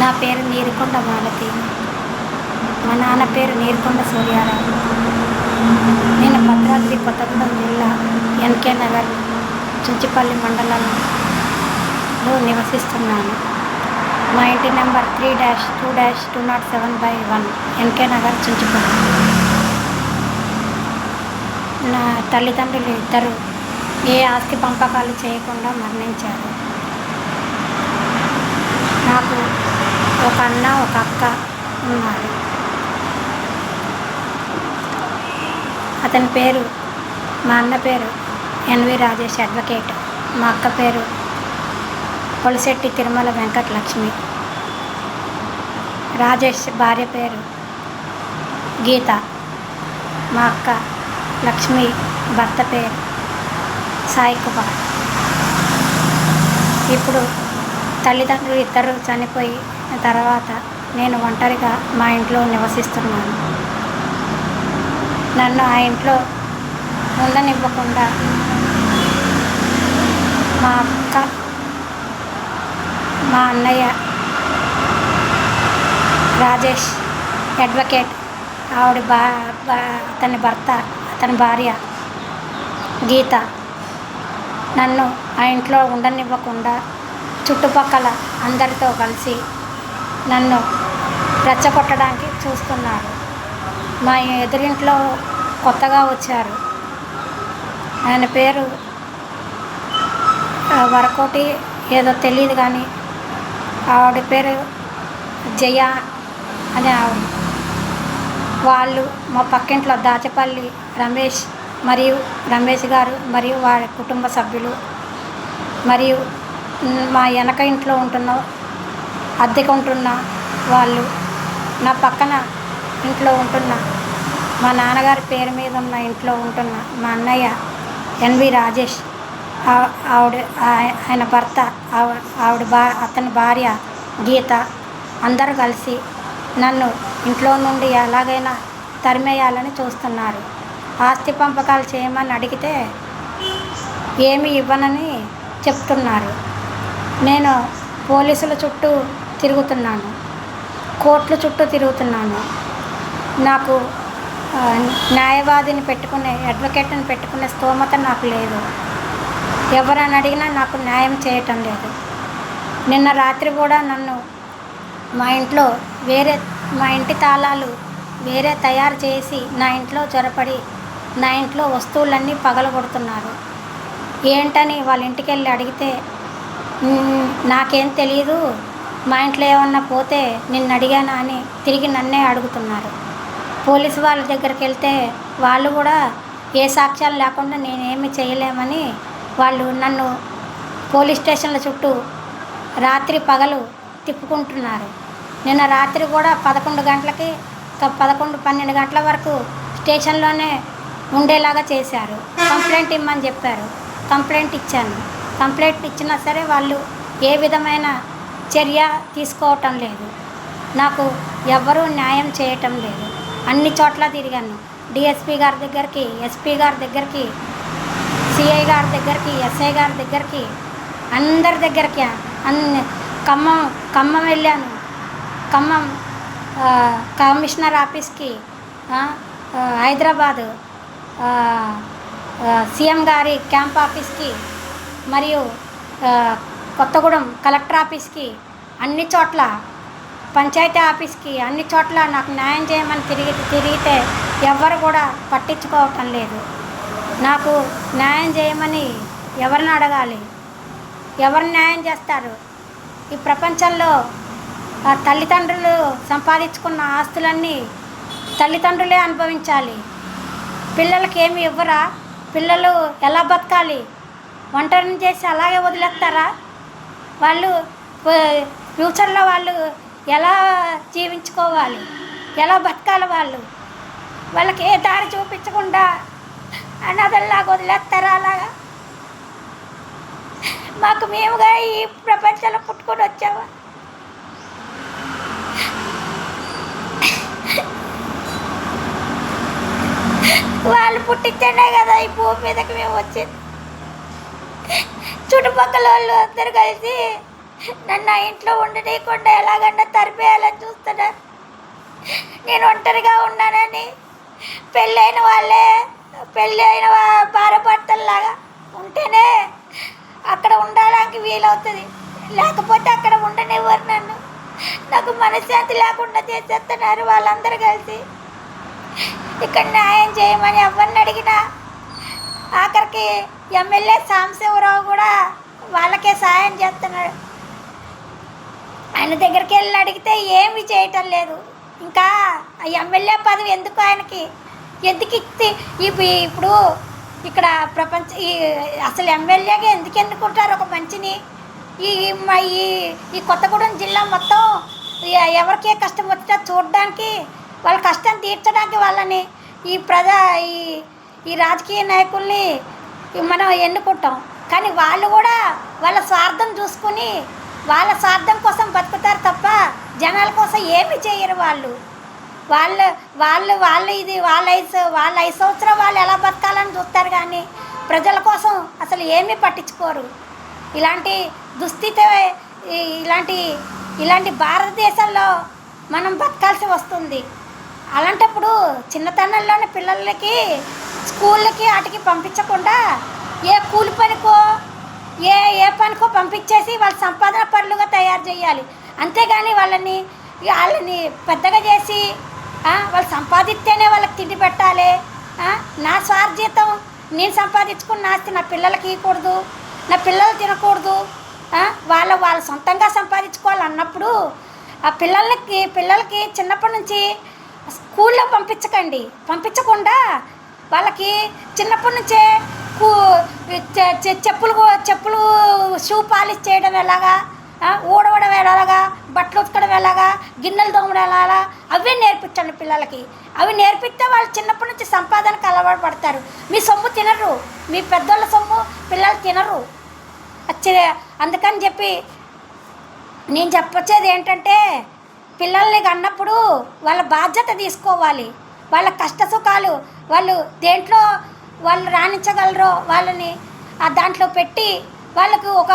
నా పేరు నీరుకొండ మాలతి. మా నాన్న పేరు నీరుకొండ సూర్యారావు. నేను భద్రాద్రి కొత్తగూడెం జిల్లా ఎన్కే నగర్ చుంచిపల్లి మండలంలో నివసిస్తున్నాను. మా ఇంటి number three dash two dash two naught seven by one N K Nagar Chunchipalli నా తల్లిదండ్రులు ఇద్దరు ఏ ఆస్తి పంపకాలు చేయకుండా మరణించారు. నాకు ఒక అన్న ఒక అక్క ఉన్నారు అతని పేరు మా అన్న పేరు ఎన్వి రాజేష్ అడ్వకేట్. మా అక్క పేరు పొలిశెట్టి తిరుమల వెంకట లక్ష్మి రాజేష్ భార్య పేరు గీత. మా అక్క లక్ష్మి భర్త పేరు సాయి కుమార్. ఇప్పుడు తల్లిదండ్రులు ఇద్దరు చనిపోయి తర్వాత నేను ఒంటరిగా మా ఇంట్లో నివసిస్తున్నాను. నన్ను ఆ ఇంట్లో ఉండనివ్వకుండా మా అక్క మా అన్నయ్య రాజేష్ అడ్వకేట్ ఆవిడ బా అతని భర్త అతని భార్య గీత నన్ను ఆ ఇంట్లో ఉండనివ్వకుండా చుట్టుపక్కల అందరితో కలిసి నన్ను రెచ్చగొట్టడానికి చూస్తున్నారు. మా ఎదురింట్లో కొత్తగా వచ్చారు. ఆయన పేరు వరకోటి ఏదో తెలియదు కానీ ఆవిడ పేరు జయ అని ఆవిడ. వాళ్ళు మా పక్కింట్లో దాచపల్లి రమేష్ మరియు రమేష్ గారు మరియు వారి కుటుంబ సభ్యులు మరియు మా వెనక ఇంట్లో ఉంటున్న అద్దెకు ఉంటున్న వాళ్ళు నా పక్కన ఇంట్లో ఉంటున్న మా నాన్నగారి పేరు మీద ఉన్న ఇంట్లో ఉంటున్న మా అన్నయ్య ఎన్వి రాజేష్ ఆవిడ ఆయన భర్త ఆవిడ బా అతని భార్య గీత అందరూ కలిసి నన్ను ఇంట్లో నుండి ఎలాగైనా తరిమేయాలని చూస్తున్నారు. ఆస్తి పంపకాలు చేయమని అడిగితే ఏమి ఇవ్వనని చెప్తున్నారు. నేను పోలీసుల చుట్టూ తిరుగుతున్నాను. కోర్టుల చుట్టూ తిరుగుతున్నాను. నాకు న్యాయవాదిని పెట్టుకునే అడ్వకేట్ని పెట్టుకునే స్తోమత నాకు లేదు. ఎవరని అడిగినా నాకు న్యాయం చేయటం లేదు. నిన్న రాత్రి కూడా నన్ను మా ఇంట్లో వేరే మా ఇంటి తాళాలు వేరే తయారు చేసి నా ఇంట్లో జ్వరపడి నా ఇంట్లో వస్తువులన్నీ పగలగొడుతున్నారు. ఏంటని వాళ్ళ ఇంటికి వెళ్ళి అడిగితే నాకేం తెలియదు మా ఇంట్లో ఏమన్నా పోతే నిన్ను అడిగానా అని తిరిగి నన్నే అడుగుతున్నారు. పోలీసు వాళ్ళ దగ్గరికి వెళ్తే వాళ్ళు కూడా ఏ సాక్ష్యాలు లేకుండా నేనేమి చేయలేమని వాళ్ళు నన్ను పోలీస్ స్టేషన్ల చుట్టూ రాత్రి పగలు తిప్పుకుంటున్నారు. నిన్న రాత్రి కూడా పదకొండు గంటలకి పదకొండు పన్నెండు గంటల వరకు స్టేషన్లోనే ఉండేలాగా చేశారు. కంప్లైంట్ ఇమ్మని చెప్పారు. కంప్లైంట్ ఇచ్చాను. కంప్లైంట్ ఇచ్చినా సరే వాళ్ళు ఏ విధమైన చర్య తీసుకోవటం లేదు. నాకు ఎవ్వరూ న్యాయం చేయటం లేదు. అన్ని చోట్ల తిరిగాను. డిఎస్పి గారి దగ్గరికి ఎస్పీ గారి దగ్గరికి సిఐ గారి దగ్గరికి ఎస్ఐ గారి దగ్గరికి అందరి దగ్గరికి అన్ని ఖమ్మం ఖమ్మం వెళ్ళాను. ఖమ్మం కమిషనర్ ఆఫీస్కి హైదరాబాదు సీఎం గారి క్యాంప్ ఆఫీస్కి మరియు కొత్తగూడెం కలెక్టర్ ఆఫీస్కి అన్ని చోట్ల పంచాయతీ ఆఫీస్కి అన్ని చోట్ల నాకు న్యాయం చేయమని తిరిగి తిరిగితే ఎవ్వరు కూడా పట్టించుకోవటం లేదు. నాకు న్యాయం చేయమని ఎవరిని అడగాలి? ఎవరు న్యాయం చేస్తారు? ఈ ప్రపంచంలో ఆ తల్లిదండ్రులు సంపాదించుకున్న ఆస్తులన్నీ తల్లిదండ్రులే అనుభవించాలి. పిల్లలకి ఏమి ఇవ్వరా? పిల్లలు ఎలా బతకాలి? ఒంటరిని చేసి అలాగే వదిలేస్తారా? వాళ్ళు ఫ్యూచర్లో వాళ్ళు ఎలా జీవించుకోవాలి? ఎలా బతకాలి వాళ్ళు? వాళ్ళకి ఏ దారి చూపించకుండా అన్నదల్లా వదిలేస్తారా అలాగా మాకు మేముగా ఈ ప్రపంచంలో పుట్టుకొని వచ్చామా? వాళ్ళు పుట్టించండే కదా ఈ భూమి మీదకి మేము వచ్చింది. చుట్టుపక్కల వాళ్ళు అందరు కలిసి నన్ను ఆ ఇంట్లో ఉండనీయకుండా ఎలాగన్నా తరిపేయాలని చూస్తున్నారు నేను ఒంటరిగా ఉన్నానని పెళ్ళైన వాళ్ళే పెళ్ళైన వా- ఉంటేనే అక్కడ ఉండడానికి వీలవుతుంది. లేకపోతే అక్కడ ఉండనివ్వరు నన్ను. నాకు మనశ్శాంతి లేకుండా చేసేస్తున్నారు వాళ్ళందరూ కలిసి. ఇక్కడ న్యాయం చేయమని ఎవరిని అడిగినా ఆఖరికి ఎమ్మెల్యే సాంబశివరావు కూడా వాళ్ళకే సాయం చేస్తున్నాడు. ఆయన దగ్గరికి వెళ్ళి అడిగితే ఏమి చేయటం లేదు. ఇంకా ఆ ఎమ్మెల్యే పదవి ఎందుకు ఆయనకి? ఎందుకు ఇచ్చి ఇప్పుడు ఇక్కడ ప్రపంచ ఈ అసలు ఎమ్మెల్యేగా ఎందుకు ఎన్నుకుంటారు ఒక మంచిని ఈ ఈ ఈ కొత్తగూడెం జిల్లా మొత్తం ఎవరికి ఏ కష్టం వచ్చినా చూడడానికి వాళ్ళ కష్టం తీర్చడానికి వాళ్ళని ఈ ప్రజా ఈ ఈ రాజకీయ నాయకుల్ని మనం ఎన్నుకుంటాం. కానీ వాళ్ళు కూడా వాళ్ళ స్వార్థం చూసుకుని వాళ్ళ స్వార్థం కోసం బతుకుతారు తప్ప జనాల కోసం ఏమి చేయరు వాళ్ళు. వాళ్ళ వాళ్ళు వాళ్ళ ఇది వాళ్ళ ఐదు వాళ్ళ ఐదు సంవత్సరాలు వాళ్ళు ఎలా బతకాలని చూస్తారు కానీ ప్రజల కోసం అసలు ఏమీ పట్టించుకోరు. ఇలాంటి దుస్థితి ఇలాంటి ఇలాంటి భారతదేశంలో మనం బతకాల్సి వస్తుంది. అలాంటప్పుడు చిన్నతనంలోని పిల్లలకి స్కూళ్ళకి వాటికి పంపించకుండా ఏ కూలి పనికో ఏ ఏ పనికో పంపించేసి వాళ్ళ సంపాదన పనులుగా తయారు చేయాలి. అంతేగాని వాళ్ళని వాళ్ళని పెద్దగా చేసి వాళ్ళు సంపాదిస్తేనే వాళ్ళకి తిండి పెట్టాలి. నా స్వార్జీతం నేను సంపాదించుకున్న ఆస్తి నా పిల్లలకి ఇవ్వకూడదు నా పిల్లలు తినకూడదు. వాళ్ళ వాళ్ళ సొంతంగా సంపాదించుకోవాలి అన్నప్పుడు ఆ పిల్లలకి పిల్లలకి చిన్నప్పటి నుంచి స్కూల్లో పంపించకండి. పంపించకుండా వాళ్ళకి చిన్నప్పటి నుంచే కూ చె- చె- చెప్పులు చెప్పులు షూ పాలిష్ చేయడం ఎలాగా? ఊడవడం ఎలాగా? బట్టలు ఉతకడం ఎలాగా? గిన్నెలు తోమడం ఎలాగా? అవే నేర్పించండి పిల్లలకి. అవి నేర్పిస్తే వాళ్ళు చిన్నప్పటి నుంచి సంపాదనకు అలవాటు పడతారు. మీ సొమ్ము తినరు. మీ పెద్దోళ్ళ సొమ్ము పిల్లలు తినరు. వచ్చే అందుకని చెప్పి నేను చెప్పొచ్చేది ఏంటంటే పిల్లల్ని కన్నప్పుడు వాళ్ళ బాధ్యత తీసుకోవాలి. వాళ్ళ కష్ట సుఖాలు వాళ్ళు దేంట్లో వాళ్ళు రాణించగలరో వాళ్ళని ఆ దాంట్లో పెట్టి వాళ్ళకు ఒక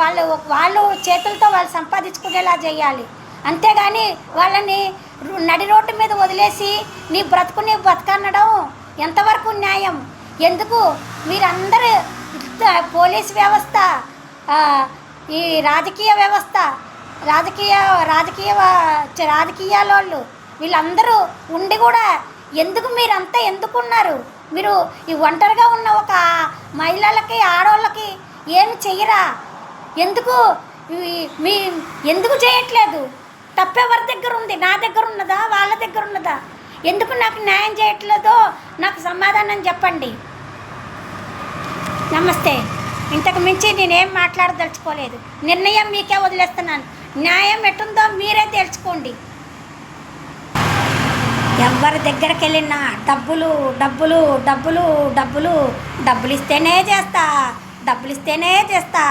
వాళ్ళు వాళ్ళు చేతులతో వాళ్ళు సంపాదించుకునేలా చేయాలి. అంతేగాని వాళ్ళని నడి రోడ్డు మీద వదిలేసి నీ బ్రతుకు నీ బతకనడం ఎంతవరకు న్యాయం? ఎందుకు? మీరందరూ పోలీస్ వ్యవస్థ ఈ రాజకీయ వ్యవస్థ రాజకీయ రాజకీయ రాజకీయాలోళ్ళు వాళ్ళు వీళ్ళందరూ ఉండి కూడా ఎందుకు మీరంతా ఎందుకున్నారు? మీరు ఈ ఒంటరిగా ఉన్న ఒక మహిళలకి ఆడవాళ్ళకి ఏమి చెయ్యరా? ఎందుకు? మీ ఎందుకు చేయట్లేదు? తప్పెవరి దగ్గర ఉంది? నా దగ్గర ఉన్నదా? వాళ్ళ దగ్గర ఉన్నదా? ఎందుకు నాకు న్యాయం చేయట్లేదో నాకు సమాధానం చెప్పండి. నమస్తే. ఇంతకు మించి నేనేం మాట్లాడదలుచుకోలేదు. నిర్ణయం మీకే వదిలేస్తున్నాను. న్యాయం ఎటుందో మీరే తెలుసుకోండి ఎవరి దగ్గరికి వెళ్ళినా డబ్బులు డబ్బులు డబ్బులు డబ్బులు డబ్బులు ఇస్తేనే చేస్తా డబ్బులు ఇస్తేనే చేస్తా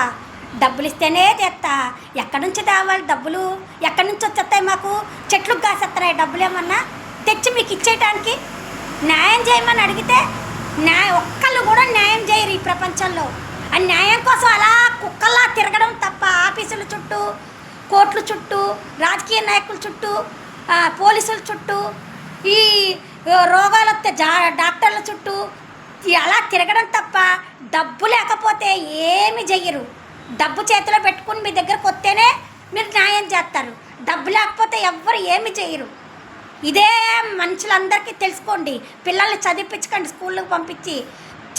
డబ్బులు ఇస్తేనే చేస్తా. ఎక్కడి నుంచి తేవాలి డబ్బులు? ఎక్కడి నుంచి వచ్చేస్తాయి మాకు? చెట్లకు కాసేస్తాయి డబ్బులు ఏమన్నా తెచ్చి మీకు ఇచ్చేయటానికి న్యాయం చేయమని అడిగితే న్యాయం ఒక్కళ్ళు కూడా న్యాయం చేయరు ఈ ప్రపంచంలో. ఆ న్యాయం కోసం అలా కుక్కల్లా తిరగడం తప్ప ఆఫీసుల చుట్టూ కోర్టుల చుట్టూ రాజకీయ నాయకుల చుట్టూ పోలీసుల చుట్టూ ఈ రోగాలు వస్తే జా డాక్టర్ల చుట్టూ అలా తిరగడం తప్ప డబ్బు లేకపోతే ఏమి చెయ్యరు. డబ్బు చేతిలో పెట్టుకుని మీ దగ్గరకు వస్తేనే మీరు న్యాయం చేస్తారు. డబ్బు లేకపోతే ఎవ్వరు ఏమి చేయరు ఇదే మనుషులందరికీ తెలుసుకోండి. పిల్లల్ని చదివించకండి స్కూళ్ళకి పంపించి.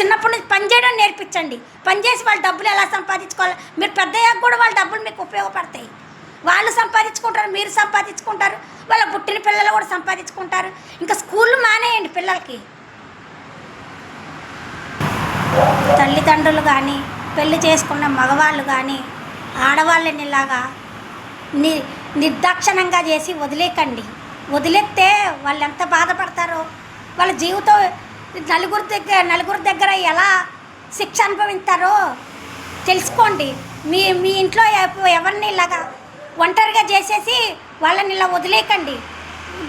చిన్నప్పటి నుంచి పని చేయడం నేర్పించండి. పనిచేసి వాళ్ళ వాళ్ళు డబ్బులు ఎలా సంపాదించుకోవాలి? మీరు పెద్దయ్యాక కూడా వాళ్ళ డబ్బులు మీకు ఉపయోగపడతాయి. వాళ్ళు సంపాదించుకుంటారు మీరు సంపాదించుకుంటారు వాళ్ళ పుట్టిన పిల్లలు కూడా సంపాదించుకుంటారు. ఇంకా స్కూళ్ళు మానేయండి పిల్లలకి. తల్లిదండ్రులు కానీ పెళ్ళి చేసుకున్న మగవాళ్ళు కానీ ఆడవాళ్ళని ఇలాగా ని నిర్దాక్షణంగా చేసి వదిలేకండి వదిలేస్తే వాళ్ళు ఎంత బాధపడతారో వాళ్ళ జీవితం నలుగురు దగ్గర నలుగురు దగ్గర ఎలా శిక్ష అనుభవిస్తారో తెలుసుకోండి. మీ మీ ఇంట్లో ఎవరిని ఇలాగా ఒంటరిగా చేసేసి వాళ్ళని ఇలా వదిలేకండి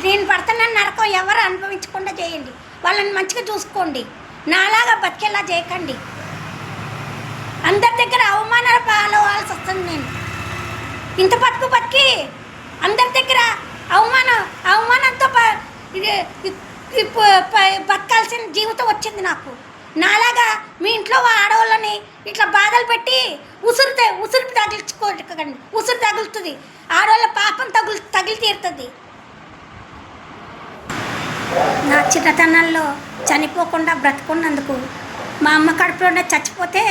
నేను పడుతున్న నరకం ఎవరు అనుభవించకుండా చేయండి. వాళ్ళని మంచిగా చూసుకోండి. నాలాగా బతికేలా చేయకండి. అందరి దగ్గర అవమానాల పాలవ్వాల్సి వస్తుంది నేను. ఇంత బతుకు బతికి అందరి దగ్గర అవమానం అవమానంతో ప- బతకాల్సిన జీవితం వచ్చింది నాకు. నాలాగా మీ ఇంట్లో ఆడవాళ్ళని ఇట్లా బాధలు పెట్టి ఉసురు ఉసురు తగిలించుకోకండి. ఉసురు తగులుతుంది. ఆడవాళ్ళ పాపం తగులు తగిలి తీరుతుంది. నా చిన్నతనంలో చనిపోకుండా బ్రతుకున్నందుకు మా అమ్మ కడుపులోనే చచ్చిపోతే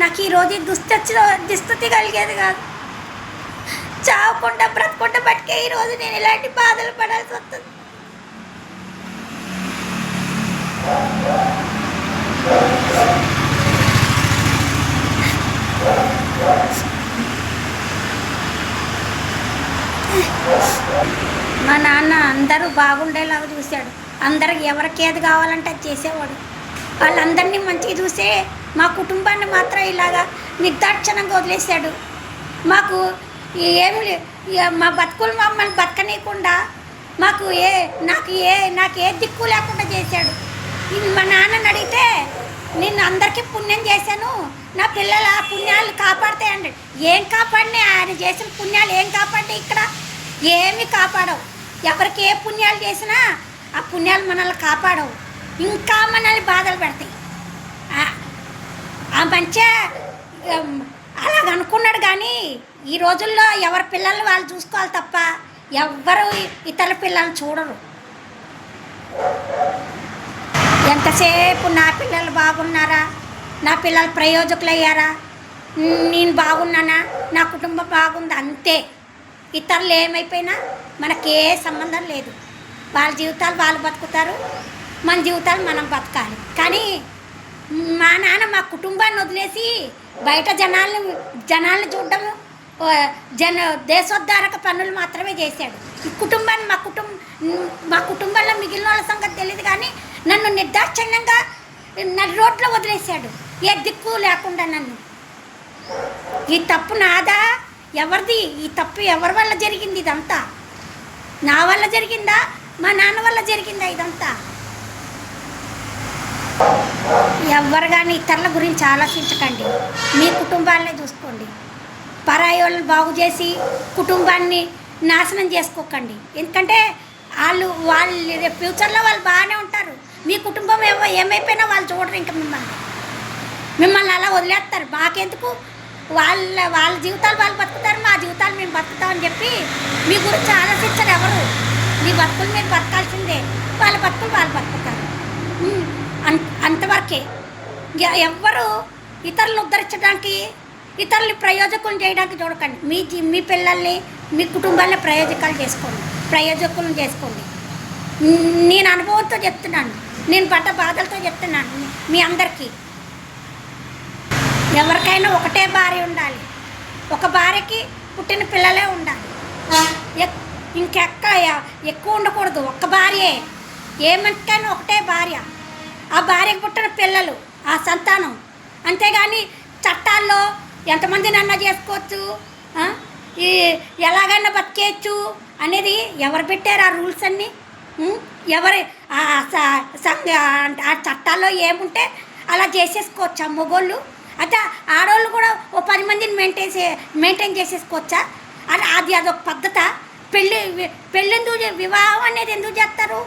నాకు ఈరోజు దుస్థితి దుస్థితి కలిగేది కాదు. చావకుండా బ్రతకుండా బతికే ఈరోజు నేను ఇలాంటి బాధలు పడాల్సి వస్తుంది. మా నాన్న అందరూ బాగుండేలాగా చూశాడు. అందరికి ఎవరికి ఏది కావాలంటే అది చేసేవాడు. వాళ్ళందరినీ మంచిగా చూసే మా కుటుంబాన్ని మాత్రం ఇలాగా నిర్దాక్షణంగా వదిలేశాడు. మాకు ఏమి మా బతుకులు మమ్మల్ని బతకనీయకుండా మాకు ఏ నాకు ఏ నాకు ఏ దిక్కు లేకుండా చేశాడు. మా నాన్నని అడిగితే నేను అందరికీ పుణ్యం చేశాను. నా పిల్లల ఆ పుణ్యాలు కాపాడుతాయండి. ఏం కాపాడినా ఆయన చేసిన పుణ్యాలు ఏం కాపాడి ఇక్కడ? ఏమి కాపాడవు. ఎవరికి ఏ పుణ్యాలు చేసినా ఆ పుణ్యాలు మనల్ని కాపాడవు. ఇంకా మనల్ని బాధలు పెడతాయి. ఆ- మంచిగా అలాగ అనుకున్నాడు కానీ ఈ రోజుల్లో ఎవరి పిల్లల్ని వాళ్ళు చూసుకోవాలి తప్ప ఎవ్వరు ఇతర పిల్లల్ని చూడరు. ఎంతసేపు నా పిల్లలు బాగున్నారా? నా పిల్లలు ప్రయోజకులు అయ్యారా నేను బాగున్నానా? నా కుటుంబం బాగుంది? అంతే. ఇతరులు ఏమైపోయినా మనకి ఏ సంబంధం లేదు. వాళ్ళ జీవితాలు వాళ్ళు బతుకుతారు మన జీవితాలు మనం బతకాలి. కానీ మా నాన్న మా కుటుంబాన్ని వదిలేసి బయట జనాల్ని జనాల్ని చూడడం జన దేశోద్ధారక పనులు మాత్రమే చేశాడు. ఈ కుటుంబాన్ని మా కుటుంబం మా కుటుంబంలో మిగిలిన వాళ్ళ సంగతి తెలియదు కానీ నన్ను నిర్దాక్షిణ్యంగా నడి రోడ్లో వదిలేశాడు. ఏ దిక్కు లేకుండా నన్ను. ఈ తప్పు నాదా? ఎవరిది? ఈ తప్పు ఎవరి వల్ల జరిగింది ఇదంతా? నా వల్ల జరిగిందా? మా నాన్న వల్ల జరిగిందా ఇదంతా? ఎవరు కానీ ఇతరుల గురించి ఆలోచించకండి. మీ కుటుంబాలనే చూసుకోండి. పరాయి వాళ్ళని బాగు చేసి కుటుంబాన్ని నాశనం చేసుకోకండి. ఎందుకంటే వాళ్ళు వాళ్ళు ఫ్యూచర్లో వాళ్ళు బాగానే ఉంటారు. మీ కుటుంబం ఏమో ఏమైపోయినా వాళ్ళు చూడరు ఇంకా మిమ్మల్ని. మిమ్మల్ని అలా వదిలేస్తారు. మాకెందుకు? వాళ్ళ వాళ్ళ జీవితాలు వాళ్ళు బతుకుతారు మా జీవితాలు మేము బతుకుతామని చెప్పి మీ గురించి ఆలోచించరు ఎవరు. మీ బతుకులు మీరు బతకాల్సిందే. వాళ్ళ బతుకులు వాళ్ళు బతుకుతారు. అంత అంతవరకే. ఎవ్వరు ఇతరులను ఉద్ధరించడానికి ఇతరులు ప్రయోజకులను చేయడానికి చూడకండి. మీ మీ పిల్లల్ని మీ కుటుంబాన్ని ప్రయోజకాలు చేసుకోండి. ప్రయోజకులను చేసుకోండి. నేను అనుభవంతో చెప్తున్నాను. నేను పడ్డ బాధలతో చెప్తున్నాను మీ అందరికీ. ఎవరికైనా ఒకటే భార్య ఉండాలి. ఒక భార్యకి పుట్టిన పిల్లలే ఉండాలి. ఇంకెక్క ఎక్కువ ఉండకూడదు. ఒక్క భార్యే. ఏ మనిషికైనా ఒకటే భార్య. ఆ భార్యకు పుట్టిన పిల్లలు ఆ సంతానం. అంతేగాని చట్టాల్లో ఎంతమందినన్నా చేసుకోవచ్చు ఈ ఎలాగైనా బతికేయచ్చు అనేది ఎవరు పెట్టారు ఆ రూల్స్ అన్నీ? ఎవరు ఆ ఆ చట్టాల్లో ఏముంటే అలా చేసేసుకోవచ్చు ఆ మొగోళ్ళు. అయితే ఆడవాళ్ళు కూడా ఓ పది మందిని మెయింటైన్ చే మెయింటైన్ చేసేసుకోవచ్చా? అది అది అదొక పద్ధత? పెళ్ళి పెళ్ళి ఎందుకు వివాహం అనేది ఎందుకు చేస్తారు?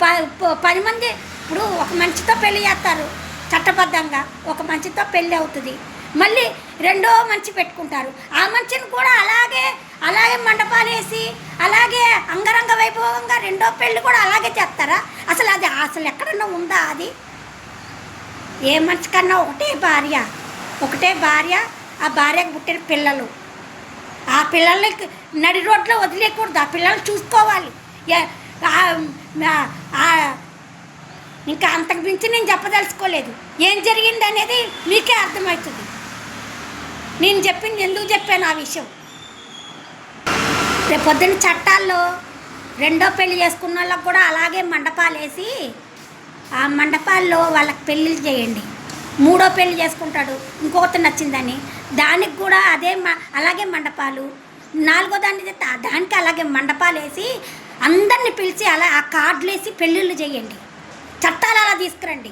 ప- ప- పది మంది ఇప్పుడు ఒక మనిషితో పెళ్ళి చేస్తారు చట్టబద్ధంగా ఒక మనిషితో పెళ్ళి అవుతుంది. మళ్ళీ రెండో మంచి పెట్టుకుంటారు. ఆ మంచిని కూడా అలాగే అలాగే మండపాలు వేసి అలాగే అంగరంగ వైభవంగా రెండో పెళ్ళి కూడా అలాగే చేస్తారా? అసలు అది అసలు ఎక్కడన్నా ఉందా అది? ఏ మనిషి కన్నా ఒకటే భార్య. ఒకటే భార్య ఆ భార్యకు పుట్టిన పిల్లలు. ఆ పిల్లల్ని నడి రోడ్లో వదిలేయకూడదు ఆ పిల్లల్ని చూసుకోవాలి. ఇంకా అంతకు మించి నేను చెప్పదలుచుకోలేదు. ఏం జరిగింది అనేది మీకే అర్థమవుతుంది. నేను చెప్పింది ఎందుకు చెప్పాను ఆ విషయం? రేపు పొద్దున్న చట్టాల్లో రెండో పెళ్ళి చేసుకున్న వాళ్ళకి కూడా అలాగే మండపాలు వేసి ఆ మండపాల్లో వాళ్ళకి పెళ్ళిళ్ళు చేయండి. మూడో పెళ్ళి చేసుకుంటాడు. ఇంకొకటి నచ్చిందని. దానికి కూడా అదే మ- అలాగే మండపాలు. నాలుగో దాన్ని దానికి అలాగే మండపాలు వేసి అందరిని పిలిచి అలా ఆ కార్డులు వేసి పెళ్ళిళ్ళు చేయండి. చట్టాలు అలా తీసుకురండి.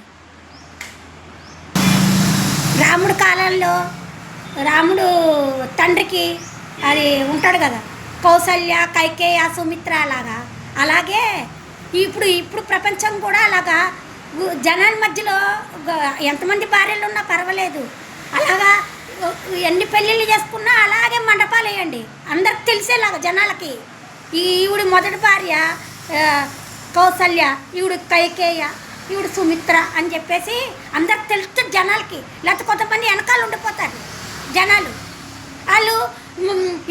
రాముడు కాలంలో రాముడు తండ్రికి అది ఉంటాడు కదా కౌసల్య కైకేయ సుమిత్ర అలాగా అలాగే ఇప్పుడు ఇప్పుడు ప్రపంచం కూడా అలాగా జనాల మధ్యలో ఎంతమంది భార్యలు ఉన్నా పర్వాలేదు. అలాగా ఎన్ని పెళ్ళిళ్ళు చేసుకున్నా అలాగే మండపాలు వేయండి అందరికి తెలిసేలాగా జనాలకి. ఈవిడ మొదటి భార్య కౌసల్య ఈవిడ కైకేయ ఈవిడ సుమిత్ర అని చెప్పేసి అందరికి తెలుస్తుంది జనాలకి లేకపోతే కొంతమంది వెనకాల ఉండిపోతారు జనాలు. వాళ్ళు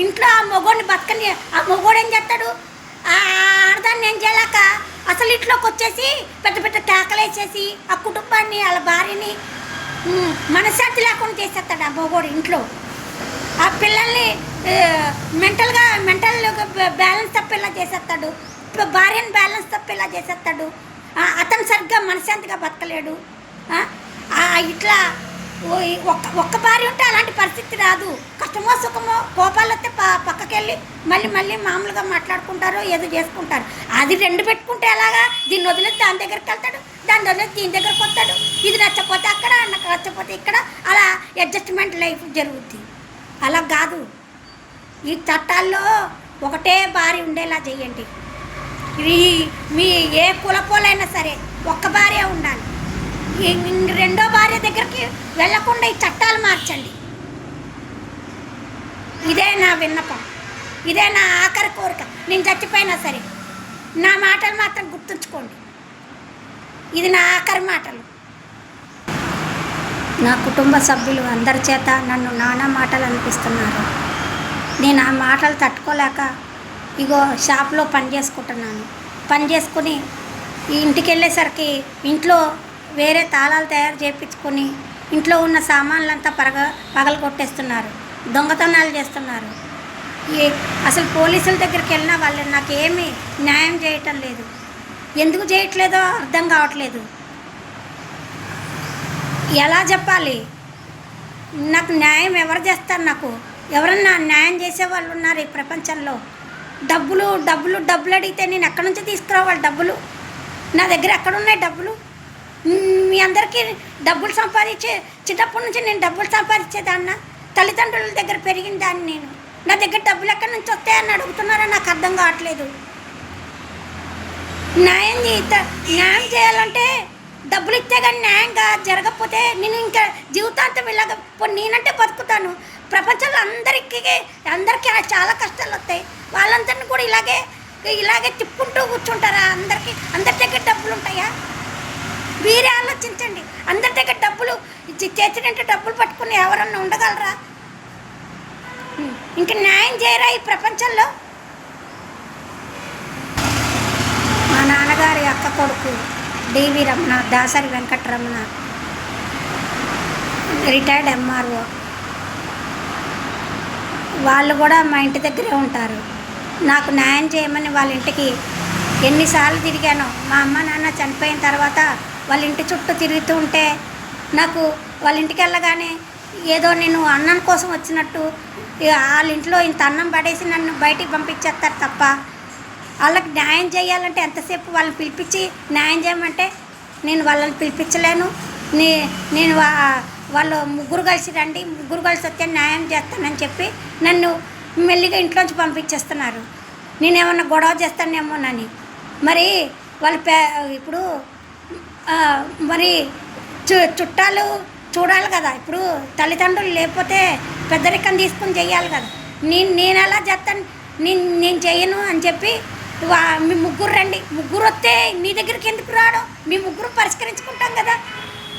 ఇంట్లో ఆ మొగోడిని బతకని ఆ మొగోడు ఏం చేస్తాడు? ఆ ఆడదాన్ని ఏం చేయలేక అసలు ఇంట్లోకి వచ్చేసి పెద్ద పెద్ద కేకలేసేసి ఆ కుటుంబాన్ని వాళ్ళ భార్యని మనశ్శాంతి లేకుండా చేసేస్తాడు ఆ మొగోడు ఇంట్లో. ఆ పిల్లల్ని మెంటల్గా మెంటల్ బ్యాలెన్స్ తప్పేలా చేసేస్తాడు. భార్యను బ్యాలెన్స్ తప్పేలా చేసేస్తాడు. అతను సరిగ్గా మనశ్శాంతిగా బతకలేడు. ఆ, ఇట్లా ఒక్క ఒక్క భార్య ఉంటే అలాంటి పరిస్థితి రాదు. కష్టమో సుఖమో కోపాలు వస్తే ప పక్కకెళ్ళి మళ్ళీ మళ్ళీ మామూలుగా మాట్లాడుకుంటారు ఏదో చేసుకుంటారు. అది రెండు పెట్టుకుంటే ఎలాగా? దీన్ని వదిలేసి దాని దగ్గరికి వెళ్తాడు దాన్ని వదిలేసి దీని దగ్గరికి వస్తాడు. ఇది నచ్చపోతే అక్కడ నాకు నచ్చపోతే ఇక్కడ. అలా అడ్జస్ట్మెంట్ లైఫ్ జరుగుద్ది. అలా కాదు. ఈ చట్టాల్లో ఒకటే భార్య ఉండేలా చేయండి. ఈ మీ ఏ కులపోలైనా సరే ఒక్క భార్య ఉండాలి. రెండో భార్య దగ్గరికి వెళ్ళకుండా ఈ చట్టాలు మార్చండి. ఇదే నా విన్నపం. ఇదే నా ఆఖరి కోరిక. నేను చచ్చిపోయినా సరే నా మాటలు మాత్రం గుర్తుంచుకోండి. ఇది నా ఆఖరి మాటలు. నా కుటుంబ సభ్యులు అందరి చేత నన్ను నానా మాటలు అనిపిస్తున్నారు. నేను ఆ మాటలు తట్టుకోలేక ఇగో షాప్లో పని చేసుకుంటున్నాను. పని చేసుకుని ఈ ఇంటికి వెళ్ళేసరికి ఇంట్లో వేరే తాళాలు తయారు చేయించుకొని ఇంట్లో ఉన్న సామాన్లంతా పరగ పగల కొట్టేస్తున్నారు దొంగతనాలు చేస్తున్నారు. ఈ అసలు పోలీసుల దగ్గరికి వెళ్ళినా వాళ్ళు నాకు ఏమి న్యాయం చేయటం లేదు. ఎందుకు చేయట్లేదో అర్థం కావట్లేదు. ఎలా చెప్పాలి? నాకు న్యాయం ఎవరు చేస్తారు నాకు? ఎవరన్నా న్యాయం చేసే వాళ్ళు ఉన్నారు ఈ ప్రపంచంలో? డబ్బులు డబ్బులు డబ్బులు అడిగితే నేను ఎక్కడి నుంచి తీసుకురావాలి డబ్బులు? నా దగ్గర ఎక్కడున్నాయి డబ్బులు? మీ అందరికీ డబ్బులు సంపాదించే చిన్నప్పటి నుంచి నేను డబ్బులు సంపాదించేదాన్న. తల్లిదండ్రుల దగ్గర పెరిగిన దాన్ని నేను. నా దగ్గర డబ్బులు ఎక్కడి నుంచి వస్తాయని అడుగుతున్నారో నాకు అర్థం కావట్లేదు. న్యాయం న్యాయం చేయాలంటే డబ్బులు ఇస్తే కానీ న్యాయంగా జరగకపోతే నేను ఇంకా జీవితాంతం ఇలాగ నేనంటే బతుకుతాను. ప్రపంచంలో అందరికీ అందరికీ చాలా కష్టాలు వస్తాయి. వాళ్ళందరినీ కూడా ఇలాగే ఇలాగే తిప్పుకుంటూ కూర్చుంటారా? అందరికీ అందరి దగ్గర డబ్బులు ఉంటాయా? మీరే ఆలోచించండి. అందరి దగ్గర డబ్బులు ఇచ్చి చేతినంటే డబ్బులు పట్టుకుని ఎవరన్నా ఉండగలరా? ఇంక న్యాయం చేయరా ఈ ప్రపంచంలో? మా నాన్నగారి అక్క కొడుకు D V Ramana Dasari Venkataramana retired MRO. వాళ్ళు కూడా మా ఇంటి దగ్గరే ఉంటారు. నాకు న్యాయం చేయమని వాళ్ళ ఇంటికి ఎన్నిసార్లు తిరిగానో మా అమ్మ నాన్న చనిపోయిన తర్వాత వాళ్ళ ఇంటి చుట్టూ తిరుగుతూ ఉంటే నాకు వాళ్ళ ఇంటికి వెళ్ళగానే ఏదో నేను అన్నం కోసం వచ్చినట్టు వాళ్ళ ఇంట్లో ఇంత అన్నం పడేసి నన్ను బయటికి పంపించేస్తారు తప్ప వాళ్ళకి న్యాయం చేయాలంటే ఎంతసేపు వాళ్ళని పిలిపించి న్యాయం చేయమంటే నేను వాళ్ళని పిలిపించలేను. నే నేను వాళ్ళు ముగ్గురు కలిసి రండి ముగ్గురు కలిసి వస్తే న్యాయం చేస్తానని చెప్పి నన్ను మెల్లిగా ఇంట్లోంచి పంపించేస్తున్నారు. నేనేమన్నా గొడవ చేస్తానేమోనని. మరి వాళ్ళు పే ఇప్పుడు మరి చు చుట్టాలు చూడాలి కదా. ఇప్పుడు తల్లిదండ్రులు లేకపోతే పెద్దరికం తీసుకుని చేయాలి కదా. నేను నేను ఎలా చేస్తాను? నేను నేను చేయను అని చెప్పి వా మీ ముగ్గురు రండి. ముగ్గురు వస్తే మీ దగ్గరికి ఎందుకు రావడం మీ ముగ్గురు పరిష్కరించుకుంటాం కదా.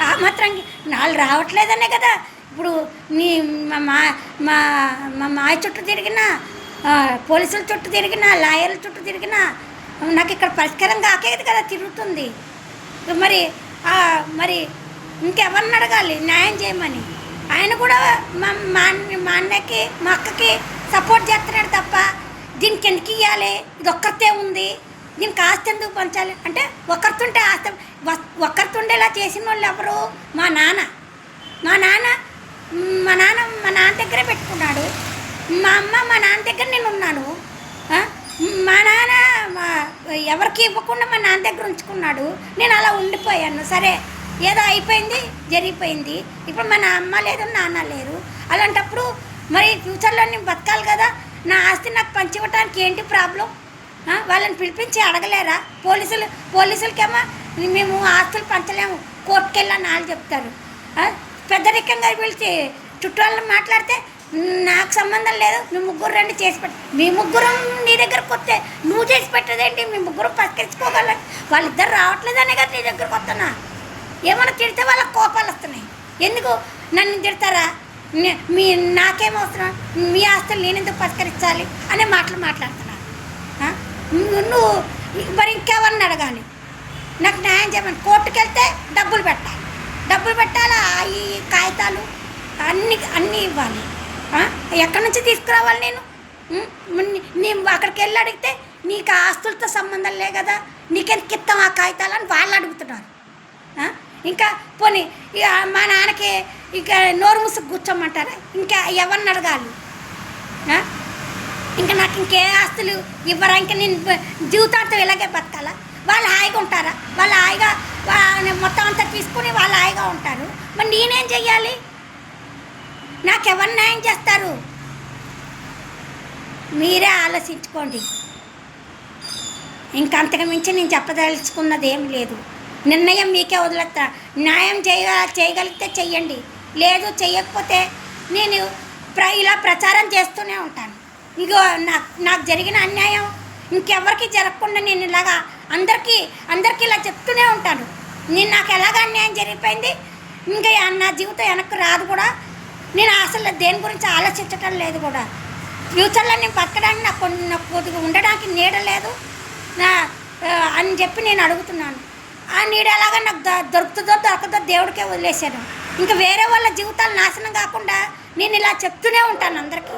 ఆ మాత్రం వాళ్ళు రావట్లేదనే కదా. ఇప్పుడు నీ మా మా- మా మా మాయ చుట్టూ తిరిగినా పోలీసుల చుట్టూ తిరిగినా లాయర్ల చుట్టూ తిరిగినా నాకు ఇక్కడ పరిష్కారం కాకేది కదా తిరుగుతుంది. మరి మరి ఇంకెవరిని అడగాలి? న్యాయం చేయమని. ఆయన కూడా మా మా మా అన్నకి మా అక్కకి సపోర్ట్ చేస్తున్నాడు తప్ప దీనికి ఎందుకు ఇవ్వాలి ఇది ఒక్కరితే ఉంది. దీనికి ఆస్తి ఎందుకు పంచాలి? అంటే ఒకరితుంటే ఆస్తి ఒకరితుండేలా ఒక్కరితుండేలా చేసిన వాళ్ళు ఎవరు? మా నాన్న. మా నాన్న మా నాన్న మా నాన్న దగ్గరే పెట్టుకున్నాడు. మా అమ్మ మా నాన్న దగ్గర నేను ఉన్నాను మా నాన్న మా ఎవరికి ఇవ్వకుండా మా నాన్న దగ్గర ఉంచుకున్నాడు. నేను అలా ఉండిపోయాను. సరే ఏదో అయిపోయింది జరిగిపోయింది. ఇప్పుడు మా నా అమ్మ లేదు నాన్న లేరు. అలాంటప్పుడు మరి ఫ్యూచర్లో నేను బతకాలి కదా? నా ఆస్తి నాకు పంచివ్వటానికి ఏంటి ప్రాబ్లం? వాళ్ళని పిలిపించి అడగలేరా? పోలీసులు పోలీసులకేమో మేము ఆస్తులు పంచలేము. కోర్టుకెళ్ళని వాళ్ళు చెప్తారు. పెద్దరికంగా పిలిచి చుట్టాలను మాట్లాడితే నాకు సంబంధం లేదు. మీ ముగ్గురు రండి చేసి పెట్ట. మీ ముగ్గురం నీ దగ్గరకు వస్తే నువ్వు చేసి పెట్టదేంటి? మీ ముగ్గురు పరిష్కరించుకోగలం వాళ్ళిద్దరు రావట్లేదనే కదా నీ దగ్గరకు వస్తున్నా. ఏమైనా తిడితే వాళ్ళకి కోపాలు వస్తున్నాయి. ఎందుకు? నన్ను తిడతారా? మీ నాకేం అవసరం? మీ ఆస్తులు నేను ఎందుకు పరిష్కరించాలి అనే మాటలు మాట్లాడుతున్నాను నువ్వు నువ్వు మరి ఇంకెవరిని అడగాలి? నాకు న్యాయం చేయమని. కోర్టుకు వెళ్తే డబ్బులు పెట్టాలి. డబ్బులు పెట్టాలా? ఈ కాగితాలు? అన్ని అన్నీ ఇవ్వాలి. ఎక్కడి నుంచి తీసుకురావాలి నేను? నీ- నేను అక్కడికి వెళ్ళి అడిగితే నీకు ఆ ఆస్తులతో సంబంధం లే కదా నీకెందుకు ఇస్తాం ఆ కాగితాలని వాళ్ళు అడుగుతున్నారు. ఇంకా పోనీ ఇక మా నాన్నకి ఇక నోరు ముసుగు కూర్చోమంటారా? ఇంకా ఎవరిని అడగాలి? ఇంకా నాకు ఇంకే ఆస్తులు ఇవ్వరా? ఇంకా నేను జీవితాంతం ఇలాగే బతకాలా? వాళ్ళు హాయిగా ఉంటారా? వాళ్ళు హాయిగా వా- మొత్తం అంతా తీసుకుని వాళ్ళు హాయిగా ఉంటారు. మరి నేనేం చెయ్యాలి? నాకు ఎవరు న్యాయం చేస్తారు? మీరే ఆలోచించుకోండి. ఇంకంతకు మించి నేను చెప్పదలుచుకున్నది ఏం లేదు. నిర్ణయం మీకే వదిలేస్తా న్యాయం చేయ చేయగలిగితే చెయ్యండి. లేదు చెయ్యకపోతే నేను ప్ర ఇలా ప్రచారం చేస్తూనే ఉంటాను. ఇగో నాకు నాకు జరిగిన అన్యాయం ఇంకెవరికి జరగకుండా నేను ఇలాగా అందరికీ అందరికీ ఇలా చెప్తూనే ఉంటాను. నేను నాకు ఎలాగ అన్యాయం జరిగిపోయింది? ఇంకా నా జీవితం వెనక్కి రాదు కూడా. నేను అసలు దేని గురించి ఆలోచించటం లేదు కూడా. ఫ్యూచర్లో నేను బతకడానికి నాకు కొన్ని- నాకు కొద్దిగా ఉండడానికి నీడ లేదు. నా అని చెప్పి నేను అడుగుతున్నాను. ఆ నీడ ఎలాగా నాకు ద- దొరుకుతుందో దొరకదో దేవుడికే వదిలేశాను. ఇంకా వేరే వాళ్ళ జీవితాలు నాశనం కాకుండా నేను ఇలా చెప్తూనే ఉంటాను అందరికీ.